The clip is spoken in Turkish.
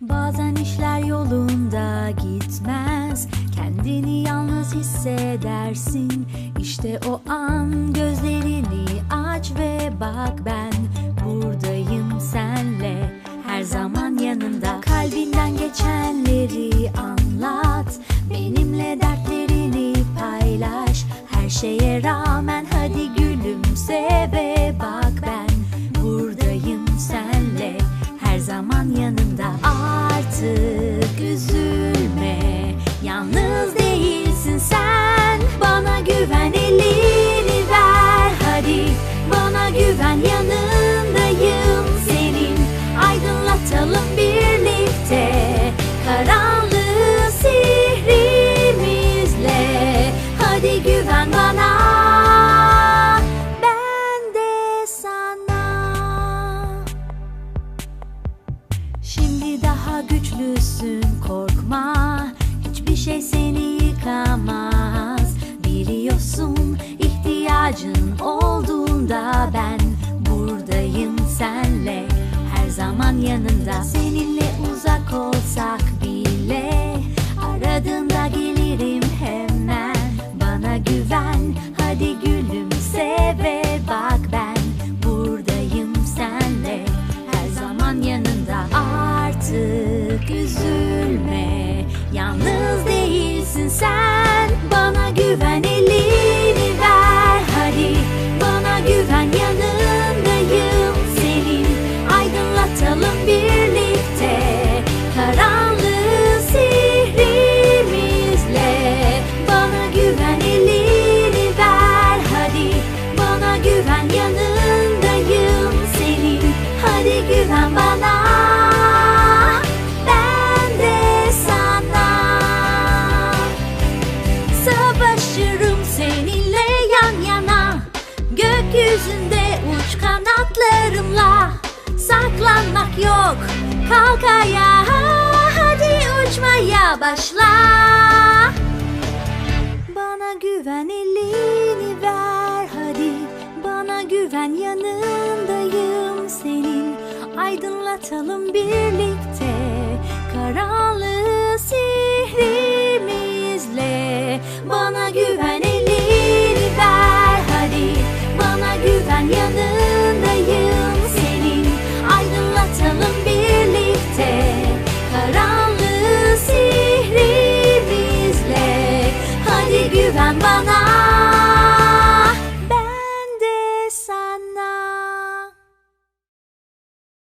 Bazen işler yolunda gitmez. Kendini yalnız hissedersin. İşte o an gözlerini aç ve bak ben Buradayım senle. Her zaman yanında. Kalbinden geçenleri anlat. Benimle dertlerini paylaş. Her şeye rağmen kisses Şimdi daha güçlüsün korkma. Hiçbir şey seni yıkamaz. Biliyorsun ihtiyacın olduğunda ben Buradayım senle. Her zaman yanında Seninle uzak olsak bile Aradığında gelirim hemen. Bana güven hadi gülümse inside? Kalk ayağa hadi uçmaya başla. Bana güven elini ver hadi. Bana güven yanındayım senin. Aydınlatalım birlikte Karanlığı sihrimizle Bana güven